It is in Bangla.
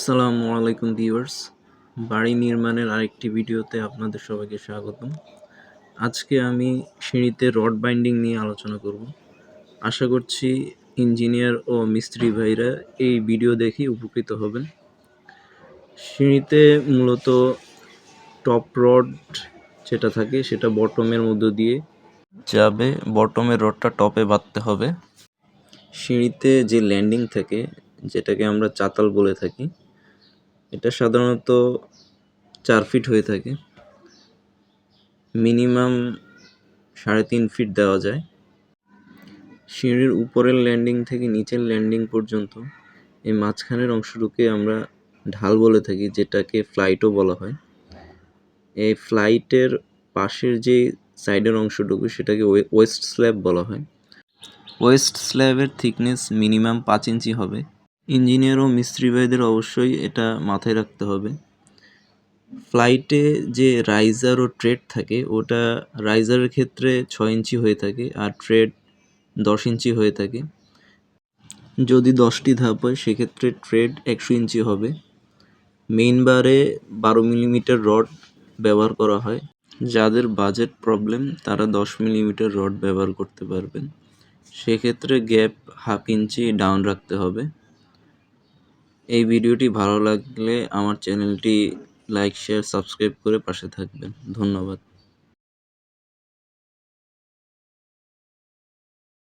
আসসালামু আলাইকুম ভিউয়ার্স। বাড়ি নির্মাণের আরেকটি ভিডিওতে আপনাদের সবাইকে স্বাগতম। আজকে আমি সিঁড়িতে রড বাইন্ডিং নিয়ে আলোচনা করব। আশা করছি ইঞ্জিনিয়ার ও মিস্ত্রি ভাইরা এই ভিডিও দেখে উপকৃত হবেন। সিঁড়িতে মূলত টপ রড যেটা থাকে, সেটা বটমের মধ্য দিয়ে যাবে। বটমের রডটা টপে বাঁধতে হবে। সিঁড়িতে যে ল্যান্ডিং থাকে, যেটাকে আমরা চাতাল বলে থাকি এটা সাধারণত চার ফিট হয়ে থাকে। মিনিমাম সাড়ে তিন ফিট দেওয়া যায়। সিঁড়ির উপরের ল্যান্ডিং থেকে নিচের ল্যান্ডিং পর্যন্ত এই মাঝখানের অংশটুকে আমরা ঢাল বলে থাকি, যেটাকে ফ্লাইটও বলা হয়। এই ফ্লাইটের পাশের যে সাইডের অংশটুকু, সেটাকে ওয়েস্ট স্ল্যাব বলা হয়। ওয়েস্ট স্ল্যাবের থিকনেস মিনিমাম পাঁচ ইঞ্চি হবে। ইঞ্জিনিয়ার ও মিস্ত্রি ভাইদের অবশ্যই এটা মাথায় রাখতে হবে। ফ্লাইটে যে রাইজার ও ট্রেড থাকে, ওটা রাইজারের ক্ষেত্রে ছয় ইঞ্চি হয়ে থাকে আর ট্রেড দশ ইঞ্চি হয়ে থাকে। যদি দশটি ধাপ হয়, সেক্ষেত্রে ট্রেড একশো ইঞ্চি হবে। মেইন বারে বারো মিলিমিটার রড ব্যবহার করা হয়। যাদের বাজেট প্রবলেম, তারা দশ মিলিমিটার রড ব্যবহার করতে পারবেন। সেক্ষেত্রে গ্যাপ হাফ ইঞ্চি ডাউন রাখতে হবে। এই ভিডিওটি ভালো লাগলে আমার চ্যানেলটি লাইক শেয়ার সাবস্ক্রাইব করে পাশে থাকবেন। ধন্যবাদ।